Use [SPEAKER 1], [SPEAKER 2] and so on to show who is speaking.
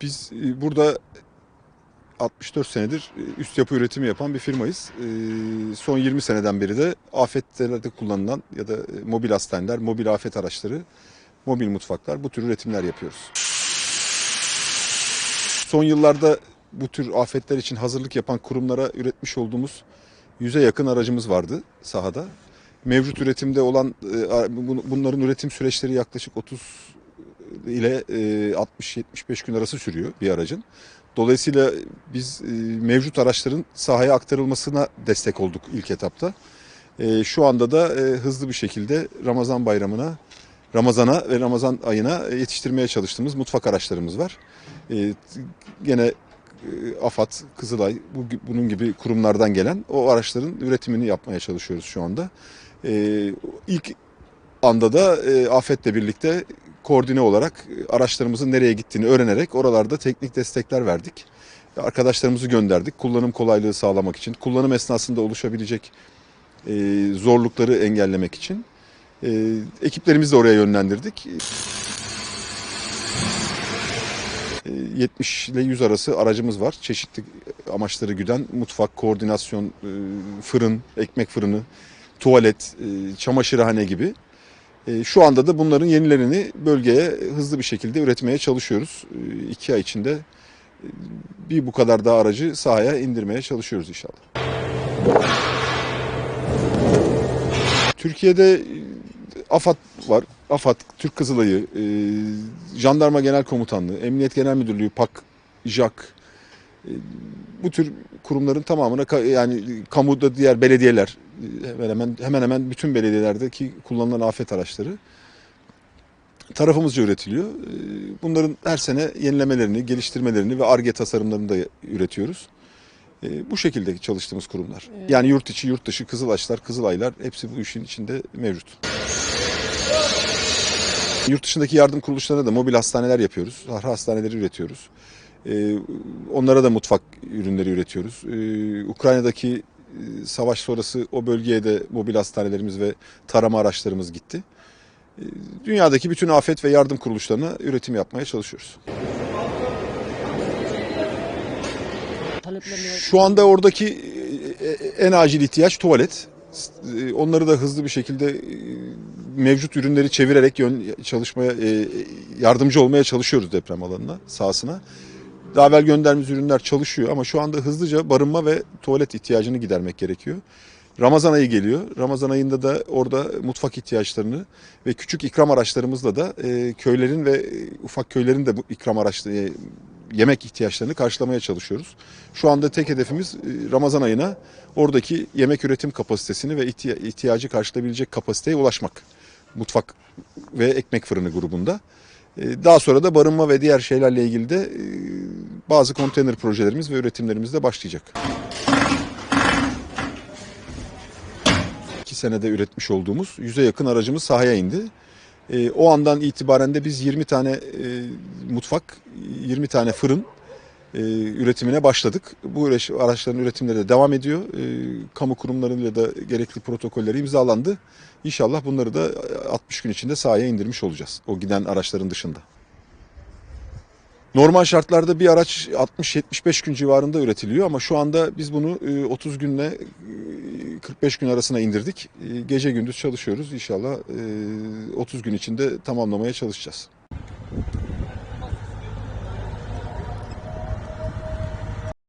[SPEAKER 1] Biz e, burada 64 senedir e, üst yapı üretimi yapan bir firmayız. E, Son 20 seneden beri de afetlerde kullanılan ya da mobil hastaneler, mobil afet araçları, mobil mutfaklar bu tür üretimler yapıyoruz. Son yıllarda bu tür afetler için hazırlık yapan kurumlara üretmiş olduğumuz yüze yakın aracımız vardı sahada. Mevcut üretimde olan bu- bunların üretim süreçleri yaklaşık 30 ile e, 60-75 gün arası sürüyor bir aracın. Dolayısıyla biz e, mevcut araçların sahaya aktarılmasına destek olduk ilk etapta. E, Şu anda da e, hızlı bir şekilde Ramazan bayramına, Ramazana ve Ramazan ayına yetiştirmeye çalıştığımız mutfak araçlarımız var. E, Gene e, AFAD, Kızılay, bu, bunun gibi kurumlardan gelen o araçların üretimini yapmaya çalışıyoruz şu anda. E, İlk anda da e, afetle birlikte koordine olarak e, araçlarımızın nereye gittiğini öğrenerek oralarda teknik destekler verdik. Arkadaşlarımızı gönderdik kullanım kolaylığı sağlamak için, kullanım esnasında oluşabilecek e, zorlukları engellemek için. E, ekiplerimizi de oraya yönlendirdik. E, 70 ile 100 arası aracımız var. Çeşitli amaçları güden mutfak, koordinasyon, e, fırın, ekmek fırını, tuvalet, e, çamaşırhane gibi. E, Şu anda da bunların yenilerini bölgeye hızlı bir şekilde üretmeye çalışıyoruz. E, İki ay içinde e, bir bu kadar daha aracı sahaya indirmeye çalışıyoruz inşallah. Türkiye'de e, AFAD var. AFAD, Türk Kızılayı, e, Jandarma Genel Komutanlığı, Emniyet Genel Müdürlüğü, PAK, JAK, bu tür kurumların tamamına yani kamuda diğer belediyeler hemen hemen hemen hemen bütün belediyelerdeki kullanılan afet araçları tarafımızca üretiliyor. E, Bunların her sene yenilemelerini, geliştirmelerini ve ARGE tasarımlarını da üretiyoruz. E, Bu şekilde çalıştığımız kurumlar. Yani yurt içi, yurt dışı, Kızılaçlar, Kızılaylar hepsi bu işin içinde mevcut. Yurt dışındaki yardım kuruluşlarına da mobil hastaneler yapıyoruz. Hastaneleri üretiyoruz. Ee, onlara da mutfak ürünleri üretiyoruz. Ee, Ukrayna'daki savaş sonrası o bölgeye de mobil hastanelerimiz ve tarama araçlarımız gitti. Ee, dünyadaki bütün afet ve yardım kuruluşlarına üretim yapmaya çalışıyoruz. Şu anda oradaki e, e, en acil ihtiyaç tuvalet. E, Onları da hızlı bir şekilde e, mevcut ürünleri çevirerek yön çalışmaya e, yardımcı olmaya çalışıyoruz deprem alanına, sahasına. Daha evvel gönderdiğimiz ürünler çalışıyor ama şu anda hızlıca barınma ve tuvalet ihtiyacını gidermek gerekiyor. Ramazan ayı geliyor. Ramazan ayında da orada mutfak ihtiyaçlarını ve küçük ikram araçlarımızla da e, köylerin ve e, ufak köylerin de bu ikram araçları e, yemek ihtiyaçlarını karşılamaya çalışıyoruz. Şu anda tek hedefimiz e, Ramazan ayına oradaki yemek üretim kapasitesini ve ihtiya- ihtiyacı karşılayabilecek kapasiteye ulaşmak. Mutfak ve ekmek fırını grubunda. Daha sonra da barınma ve diğer şeylerle ilgili de bazı konteyner projelerimiz ve üretimlerimiz de başlayacak. İki senede üretmiş olduğumuz yüze yakın aracımız sahaya indi. E, o andan itibaren de biz 20 tane e, mutfak, 20 tane fırın e, üretimine başladık. Bu araçların üretimleri de devam ediyor. E, kamu kurumlarıyla da gerekli protokolleri imzalandı. İnşallah bunları da 60 gün içinde sahaya indirmiş olacağız. O giden araçların dışında. Normal şartlarda bir araç 60-75 gün civarında üretiliyor ama şu anda biz bunu e, 30 günle e, 45 gün arasına indirdik. E, Gece gündüz çalışıyoruz. İnşallah e, 30 gün içinde tamamlamaya çalışacağız.